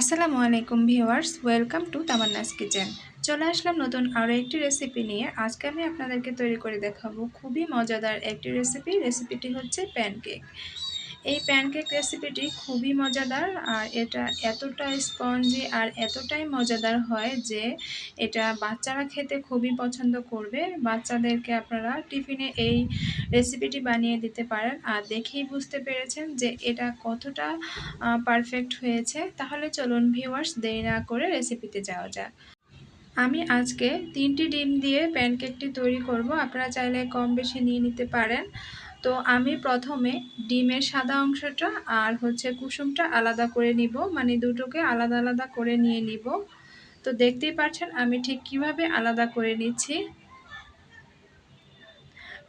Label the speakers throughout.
Speaker 1: আসসালামু আলাইকুম viewers, welcome to Tamanna's kitchen. চলে আসলাম নতুন আরও একটি রেসিপি নিয়ে। আজকে আমি আপনাদেরকে তৈরি করে দেখাবো খুবই মজাদার একটি রেসিপি। রেসিপিটি হচ্ছে প্যানকেক। এই প্যানকেক রেসিপিটি খুবই মজাদার আর এটা এতটা স্পঞ্জি আর এতটাই মজাদার হয় যে এটা বাচ্চারা খেতে খুবই পছন্দ করবে। বাচ্চাদেরকে আপনারা টিফিনে এই রেসিপিটি বানিয়ে দিতে পারেন। আর দেখেই বুঝতে পেরেছেন যে এটা কতটা পারফেক্ট হয়েছে। তাহলে চলুন ভিউয়ার্স দেরি না করে রেসিপিতে যাওয়া যাক। আমি আজকে তিনটি ডিম দিয়ে প্যানকেকটি তৈরি করব। আপনারা চাইলে কম বেশি নিয়ে নিতে পারেন। তো আমি প্রথমে ডিমের সাদা অংশটা আর হচ্ছে কুসুমটা আলাদা করে নিব। মানে দুটোকে আলাদা আলাদা করে নিয়ে নিব। তো দেখতেই পাচ্ছেন আমি ঠিক কীভাবে আলাদা করে নিচ্ছি।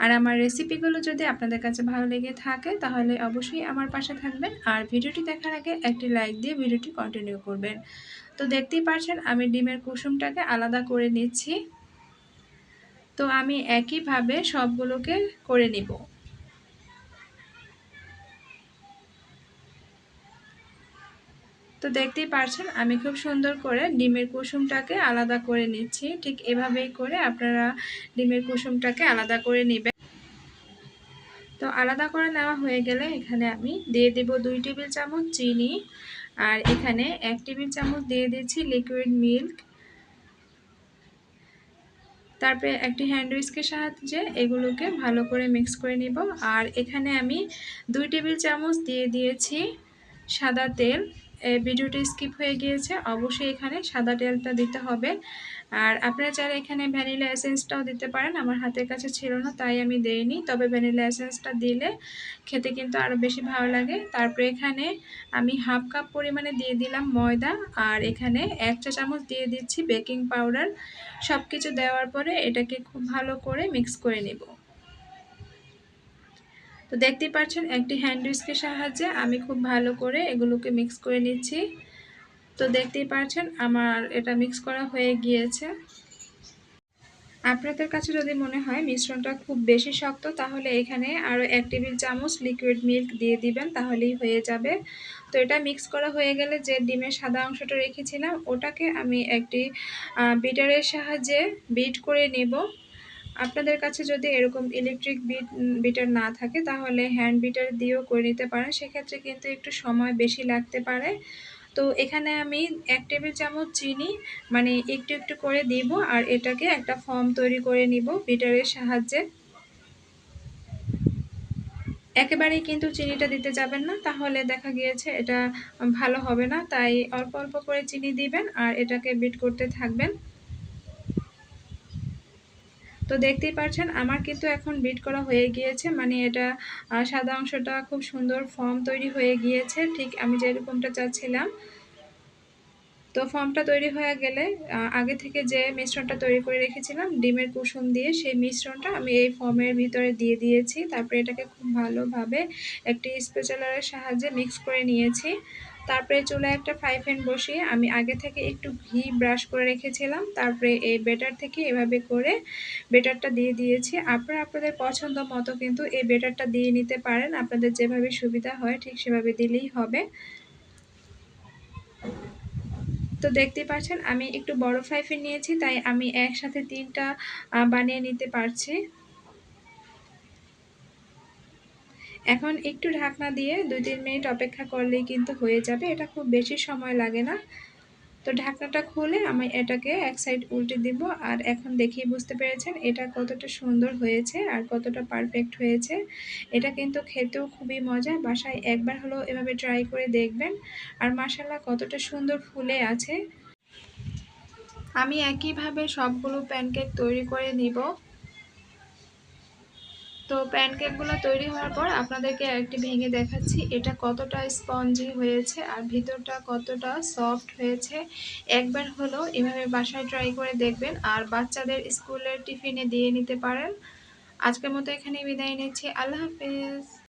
Speaker 1: আর আমার রেসিপিগুলো যদি আপনাদের কাছে ভালো লেগে থাকে তাহলে অবশ্যই আমার পাশে থাকবেন। আর ভিডিওটি দেখার আগে একটি লাইক দিয়ে ভিডিওটি কন্টিনিউ করবেন। তো দেখতেই পাচ্ছেন আমি ডিমের কুসুমটাকে আলাদা করে নিচ্ছি। তো আমি একইভাবে সবগুলোকে করে নিব। তো দেখতেই পারছেন, আমি খুব সুন্দর করে ডিমের কুসুমটাকে আলাদা করে নিচ্ছি। ঠিক এভাবেই করে আপনারা ডিমের কুসুমটাকে আলাদা করে নেবেন। তো আলাদা করে নেওয়া হয়ে গেলে এখানে আমি দিয়ে দেব দুই টেবিল চামচ চিনি আর এখানে এক টেবিল চামচ দিয়ে দিচ্ছি লিকুইড মিল্ক তারপরে একটি হ্যান্ড উইস্কের সাহায্যে এগুলোকে ভালো করে মিক্স করে নিব। আর এখানে আমি দুই টেবিল চামচ দিয়ে দিয়েছি সাদা তেল। ভিডিওটি স্কিপ হয়ে গিয়েছে, অবশ্যই এখানে সাদা তেলটা দিতে হবে। আর আপনারা চাইলে এখানে ভ্যানিলা এসেন্সটাও দিতে পারেন, আমার হাতের কাছে ছিল না, তাই আমি দেইনি। তবে ভ্যানিলা এসেন্সটা দিলে খেতে কিন্তু আরও বেশি ভালো লাগে। তারপরে এখানে আমি হাফ কাপ পরিমাণে দিয়ে দিলাম ময়দা, আর এখানে এক চা চামচ দিয়ে দিচ্ছি বেকিং পাউডার। সব কিছু দেওয়ার পরে এটাকে খুব ভালো করে মিক্স করে নেব। তো দেখতেই পাচ্ছেন একটি হ্যান্ড উইস্কের সাহায্যে আমি খুব ভালো করে এগুলোকে মিক্স করে নিচ্ছি। তো দেখতেই পাচ্ছেন আমার এটা মিক্স করা হয়ে গিয়েছে। আপনাদের কাছে যদি মনে হয় মিশ্রণটা খুব বেশি শক্ত, তাহলে এখানে আরও এক টেবিল চামচ লিকুইড মিল্ক দিয়ে দিবেন, তাহলেই হয়ে যাবে। তো এটা মিক্স করা হয়ে গেলে যে ডিমের সাদা অংশটা রেখেছিলাম, ওটাকে আমি একটি বিটারের সাহায্যে বিট করে নেব। আপনাদের কাছে যদি এরকম ইলেকট্রিক বিট বিটার না থাকে, তাহলে হ্যান্ড বিটার দিয়েও করে নিতে পারেন। সেক্ষেত্রে কিন্তু একটু সময় বেশি লাগতে পারে। তো এখানে আমি এক টেবিল চামচ চিনি মানে একটু একটু করে দিব আর এটাকে একটা ফর্ম তৈরি করে নিব বিটারের সাহায্যে। একেবারেই কিন্তু চিনিটা দিতে যাবেন না, তাহলে দেখা গিয়েছে এটা ভালো হবে না, তাই অল্প অল্প করে চিনি দিবেন আর এটাকে বিট করতে থাকবেন। তো দেখতেই পাচ্ছেন আমার কিন্তু এখন বিট করা হয়ে গিয়েছে। মানে এটা সাদা অংশটা খুব সুন্দর ফর্ম তৈরি হয়ে গিয়েছে। ঠিক আমি যেরকমটা চাচ্ছিলাম। তো ফর্মটা তৈরি হয়ে গেলে আগে থেকে যে মিশ্রণটা তৈরি করে রেখেছিলাম, ডিমের কুসুম দিয়ে সেই মিশ্রণটা আমি এই ফর্মের ভিতরে দিয়ে দিয়েছি। তারপরে এটাকে খুব ভালোভাবে একটি স্পেশালারের সাহায্যে মিক্স করে নিয়েছি। তারপরে চুলে একটা ফ্রাই প্যান বসিয়ে আমি আগে থেকে একটু ঘি ব্রাশ করে রেখেছিলাম। তারপরে এই বেটার থেকে এভাবে করে বেটারটা দিয়ে দিয়েছি। আপনারা আপনাদের পছন্দ মতো কিন্তু এই বেটারটা দিয়ে নিতে পারেন। আপনাদের যেভাবে সুবিধা হয় ঠিক সেভাবে দিলেই হবে। তো দেখতে পাচ্ছেন আমি একটু বড় ফ্রাই প্যান নিয়েছি, তাই আমি একসাথে তিনটা বানিয়ে নিতে পারছি। এখন একটু ঢাকনা দিয়ে দুই, তিন মিনিট অপেক্ষা করলেই কিন্তু হয়ে যাবে। এটা খুব বেশি সময় লাগে না। তো ঢাকনাটা খুলে আমি এটাকে এক সাইড উল্টে দিব। আর এখন দেখেই বুঝতে পেরেছেন এটা কতটা সুন্দর হয়েছে আর কতটা পারফেক্ট হয়েছে। এটা কিন্তু খেতেও খুবই মজা। বাসায় একবার হলেও এভাবে ট্রাই করে দেখবেন। আর মাসাল্লাহ কতটা সুন্দর ফুলে আছে। আমি একইভাবে সবগুলো প্যানকেক তৈরি করে নিব। তো প্যানকেকগুলো তৈরি হওয়ার পর আপনাদেরকে একটি ভেঙে দেখাচ্ছি। এটা কতটা স্পঞ্জি হয়েছে আর ভিতরটা কতটা সফট হয়েছে একবার হলো এভাবে বাসায় ট্রাই করে দেখবেন আর বাচ্চাদের স্কুলের টিফিনে দিয়ে নিতে পারেন। আজকের মতো এখানে বিদায় নিচ্ছি। আল্লাহ হাফিজ।